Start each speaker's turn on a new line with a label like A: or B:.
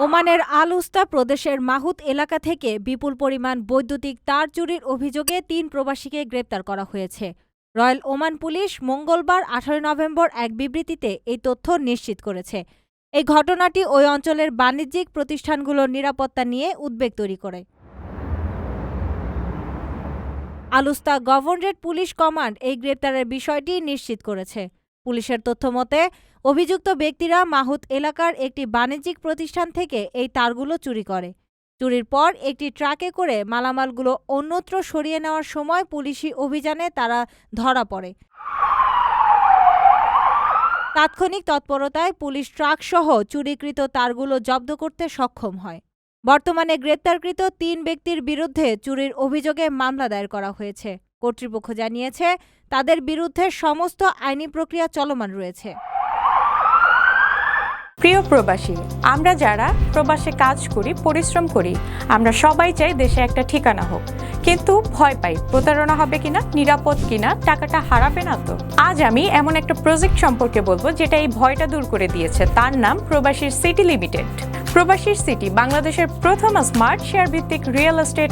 A: ওমানের আল উস্তা প্রদেশের মাহুত এলাকা থেকে বিপুল পরিমাণ বৈদ্যুতিক তার চুরির অভিযোগে তিন প্রবাসীকে গ্রেপ্তার করা হয়েছে। রয়্যাল ওমান পুলিশ মঙ্গলবার আঠারো নভেম্বর এক বিবৃতিতে এই তথ্য নিশ্চিত করেছে। এই ঘটনাটি ওই অঞ্চলের বাণিজ্যিক প্রতিষ্ঠানগুলোর নিরাপত্তা নিয়ে উদ্বেগ তৈরি করে। আলুস্তা গভর্নরেট পুলিশ কমান্ড এই গ্রেপ্তারের বিষয়টি নিশ্চিত করেছে। পুলিশের তথ্য মতে, অভিযুক্ত ব্যক্তিরা মাহুত এলাকার একটি বাণিজ্যিক প্রতিষ্ঠান থেকে এই তারগুলো চুরি করে। চুরির পর একটি ট্রাকে করে মালামালগুলো অন্যত্র সরিয়ে নেওয়ার সময় পুলিশি অভিযানে তারা ধরা পড়ে। তাৎক্ষণিক তৎপরতায় পুলিশ ট্রাকসহ চুরিকৃত তারগুলো জব্দ করতে সক্ষম হয়। বর্তমানে গ্রেপ্তারকৃত তিন ব্যক্তির বিরুদ্ধে চুরির অভিযোগে মামলা দায়ের করা হয়েছে। কর্তৃপক্ষ জানিয়েছে, তাদের বিরুদ্ধে সমস্ত আইনি প্রক্রিয়া চলমান রয়েছে।
B: প্রিয় প্রবাসী, আমরা যারা প্রবাসে কাজ করি, পরিশ্রম করি, আমরা সবাই চাই দেশে একটা ঠিকানা হোক। কিন্তু ভয় পাই, প্রতারণা হবে কিনা, নিরাপদ কিনা, টাকাটা হারাবে না তো? আজ আমি এমন একটা প্রজেক্ট সম্পর্কে বলব, যেটা এই ভয়টা দূর করে দিয়েছে। তার নাম প্রবাসীর সিটি লিমিটেড। প্রবাসীর সিটি বাংলাদেশের প্রথম স্মার্ট শেয়ার ভিত্তিক রিয়েল এস্টেট